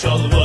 inşallah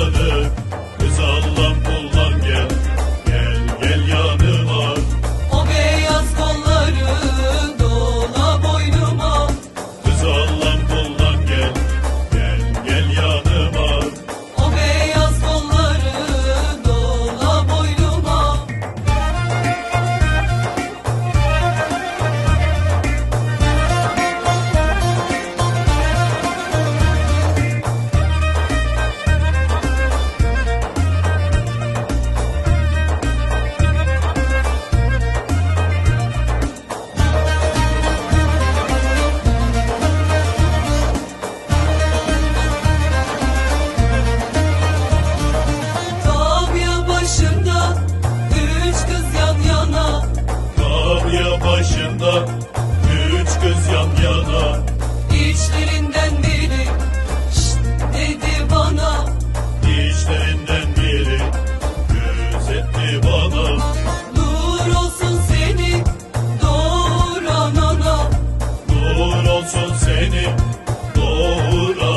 yan yana İçlerinden biri. Şşt dedi bana. İçlerinden biri. Gözetti bana. Nur olsun seni doğuran ana. Nur olsun seni doğuran